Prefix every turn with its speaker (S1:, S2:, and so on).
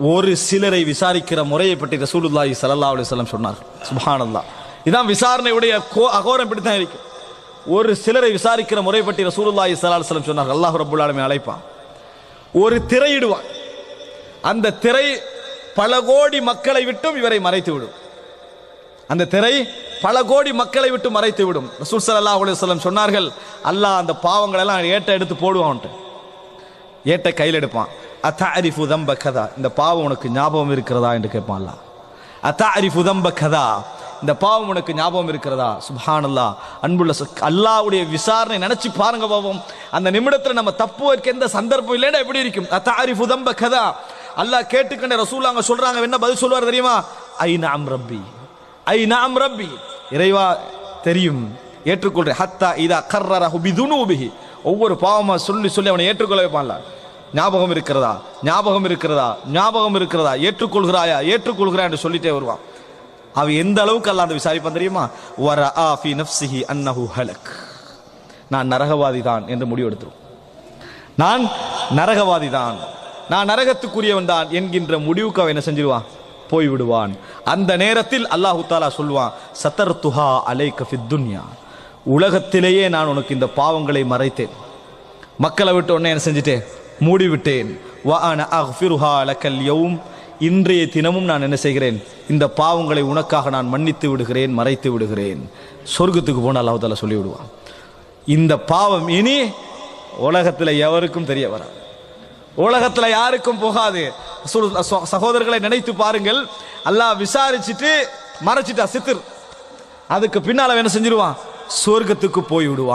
S1: ஒரு சிலரை விசாரிக்கிற முறையை பற்றி ரசூலுல்லாஹி சல்லா அலைஹி வஸல்லம் சொன்னார் சுப்ஹானல்லாஹ் இதான் விசாரணையுடைய கோ- அகோரம் இப்படி தான் இருக்கு. ஒரு சிலரை விசாரிக்கிற முறை பற்றி ரசூலுல்லாஹி சல்லா அலுவலம் சொன்னார் அல்லாஹ் ரப்பல் அழைப்பான். ஒரு திரையிடுவான். அந்த திரை பல கோடி மக்களை விட்டும் இவரை மறைத்து விடும். அந்த திரை பல கோடி மக்களை விட்டு மறைத்து விடும். ரசூல் சல்லா அலுவலம் சொன்னார்கள் அல்லாஹ் அந்த பாவங்களெல்லாம் ஏட்டை எடுத்து போடுவான்ட்டு. ஏட்டை கையில் எடுப்பான். அத்தாரிஃபு தம்ப கதா. இந்த பாவம் உனக்கு ஞாபகம் இருக்கிறதா என்று கேட்பான் அத்தா அத்தாரிஃபு தம்ப கதா. இந்த பாவம் உனக்கு ஞாபகம் இருக்கிறதா? சுப்ஹானல்லாஹ். அன்புள்ள அல்லாவுடைய விசாரணை நினைச்சு பாருங்க பாவம். அந்த நிமிடத்தில் நம்ம தப்பு வைக்க எந்த சந்தர்ப்பம் இல்லைன்னா எப்படி இருக்கும்? அத்தாரிஃபு தம்ப கதா. அல்லாஹ் கேட்டுக்கண்ட ரசூல் அவங்க சொல்றாங்க. என்ன பதில் சொல்வார் தெரியுமா? ஐ நாம் ரப்பி. ஐ நாம் ரப்பி. இறைவா தெரியும். ஏற்றுக்கொள்றேன். ஹத்தா இதா கர்ரரஹு பிதுனூபிஹி. ஒவ்வொரு பாவமாக சொல்லி சொல்லி அவனை ஏற்றுக்கொள்ள வைப்பான்ல ஞாபகம் இருக்கிறதா? ஞாபகம் இருக்கிறதா? ஞாபகம் இருக்கிறதா? ஏற்றுக்கொள்கிறாயா? ஏற்றுக்கொள்கிறாய் என்று சொல்லிட்டே வருவான். அவன் எந்த அளவுக்கு அல்ல அந்த விசாரிப்பான் தெரியுமா? வர ஆஃபி நப்சிஹி அன்னஹு ஹலக். நான் நரகவாதி தான் என்று முடிவெடுத்துரும் நான் நரகவாதி தான் நான் நரகத்துக்குரியவன் தான் என்கின்ற முடிவுக்கு அவன் என்ன செஞ்சிருவான்? போய் விடுவான். அந்த நேரத்தில் அல்லாஹு தாலா சொல்வான் சத்தர் துஹா அலை ஃபித் துன்யா. உலகத்திலேயே நான் உனக்கு இந்த பாவங்களை மறைத்தேன். மக்களை விட்டு உடனே என்ன செஞ்சுட்டேன்? மூடிவிட்டேன். வ அன அஃபிருஹா லக்கல் இன்றைய தினமும் நான் என்ன செய்கிறேன்? இந்த பாவங்களை உனக்காக நான் மன்னித்து விடுகிறேன் மறைத்து விடுகிறேன். சொர்க்கத்துக்கு போனால் அல்லாஹ் சொல்லிவிடுவான். இந்த பாவம் இனி உலகத்தில் எவருக்கும் தெரிய வராது. உலகத்தில் யாருக்கும் போகாது. சகோதரர்களை நினைத்து பாருங்கள். அல்லாஹ் விசாரிச்சுட்டு மறைச்சிட்டா சித்திர். அதுக்கு பின்னால் என்ன செஞ்சிருவான்? சொர்க்கத்துக்கு போய் விடுவான்